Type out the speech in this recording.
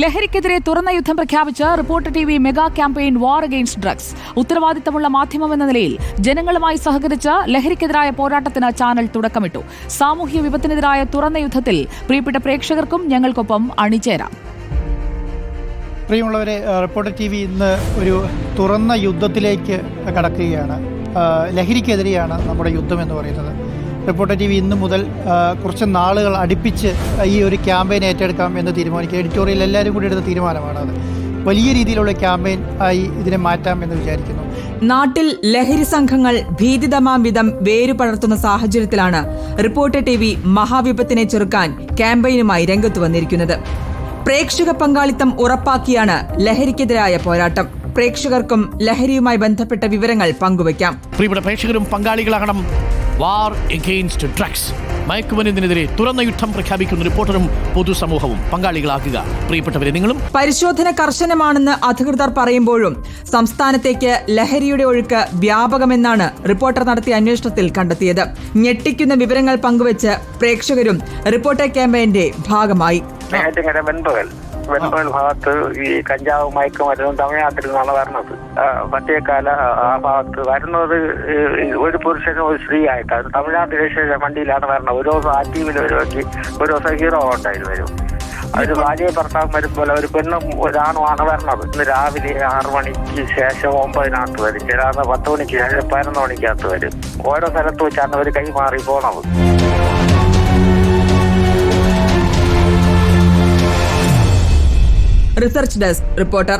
ലഹരിക്കെതിരെ തുറന്ന യുദ്ധം പ്രഖ്യാപിച്ച് reporter T V mega campaign war against drugs. ഉത്തരവാദിത്തമുള്ള മാധ്യമമെന്ന നിലയിൽ ജനങ്ങളുമായി സഹകരിച്ച് ലഹരിക്കെതിരായ പോരാട്ടത്തിന് ചാനൽ തുടക്കമിട്ടു. സാമൂഹ്യ വിപത്തിനെതിരായ തുറന്ന യുദ്ധത്തിൽ പ്രിയപ്പെട്ട പ്രേക്ഷകർക്കും ഞങ്ങൾക്കൊപ്പം അണിചേരാം. പ്രിയമുള്ളവരെ റിപ്പോർട്ടർ ടി വി ഇന്ന് ഒരു തുറന്ന യുദ്ധത്തിലേക്ക് കടക്കുകയാണ്. ലഹരിക്കെതിരെയാണ് നമ്മുടെ യുദ്ധം എന്ന് പറയുന്നത്. റിപ്പോർട്ടർ ടി വി ഇന്ന് മുതൽ കുറച്ച് നാളുകൾ അടുപ്പിച്ച് ഈ ഒരു ക്യാമ്പയിൻ ഏറ്റെടുക്കാം എന്ന് തീരുമാനിക്കുക. എഡിറ്റോറിയൽ എല്ലാവരും കൂടി എടുത്ത തീരുമാനമാണ് അത്. വലിയ രീതിയിലുള്ള ക്യാമ്പയിൻ ആയി ഇതിനെ മാറ്റാം എന്ന് വിചാരിക്കുന്നു. നാട്ടിൽ ലഹരി സംഘങ്ങൾ ഭീതിതമാം വിധം വേരു പടർത്തുന്ന സാഹചര്യത്തിലാണ് റിപ്പോർട്ടർ ടി വി മഹാവിപത്തിനെ ചെറുക്കാൻ ക്യാമ്പയിനുമായി രംഗത്ത് വന്നിരിക്കുന്നത്. പ്രേക്ഷക പങ്കാളിത്തം ഉറപ്പാക്കിയാണ് ലഹരിക്കെതിരായ പോരാട്ടം. പ്രേക്ഷകർക്കും ലഹരിയുമായി ബന്ധപ്പെട്ട വിവരങ്ങൾ പങ്കുവയ്ക്കാം. പ്രിയപ്പെട്ട പ്രേക്ഷകരും പങ്കാളികളാകണം വാർ എഗെയിൻസ്റ്റ് ഡ്രഗ്സ് മയക്കുമരുന്നിനെതിരെ തുറന്ന യുദ്ധം പ്രഖ്യാപിക്കുന്ന റിപ്പോർട്ടറും പൊതുസമൂഹവും പങ്കാളികളാക്കുക പ്രിയപ്പെട്ടവരെ നിങ്ങളും പരിശോധന കർശനമാണെന്ന് അധികൃതർ പറയുമ്പോഴും സംസ്ഥാനത്തേക്ക് ലഹരിയുടെ ഒഴുക്ക് വ്യാപകമെന്നാണ് റിപ്പോർട്ടർ നടത്തിയ അന്വേഷണത്തിൽ കണ്ടെത്തിയത്. ഞെട്ടിക്കുന്ന വിവരങ്ങൾ പങ്കുവച്ച് പ്രേക്ഷകരും റിപ്പോർട്ടർ ക്യാമ്പയിന്റെ ഭാഗമായി. വെൺപകൽ ഭാഗത്ത് ഈ കഞ്ചാവ് മയക്കുമരുന്നും തമിഴ്നാട്ടിൽ നിന്നാണ് വരുന്നത് ആ, മറ്റേക്കാല ആ ഭാഗത്ത് വരുന്നത് ഒരു പുരുഷനും ഒരു സ്ത്രീ ആയിട്ടാണ് തമിഴ്നാട്ടിലെ ശേഷം വണ്ടിയിലാണ് വരുന്നത് ഒരു ദിവസം ആക്റ്റീവിൽ വരുമെങ്കിൽ ഒരു ദിവസം ഹീറോ ഉണ്ടായിരുന്നു വരും. ഒരു ഭാര്യയെ ഭർത്താവ് വരുമ്പോൾ ഒരു പെണ്ണും ഒരാണുമാണ് വരണത്. ഇന്ന് രാവിലെ ആറു മണിക്ക് ശേഷം ഒമ്പതിനകത്ത് വരും. ചില പത്ത് മണിക്ക് ശേഷം പതിനൊന്ന് മണിക്കകത്ത് വരും. ഓരോ സ്ഥലത്ത് വെച്ചാണ് അവർ കൈമാറി പോണത്. Research desk reporter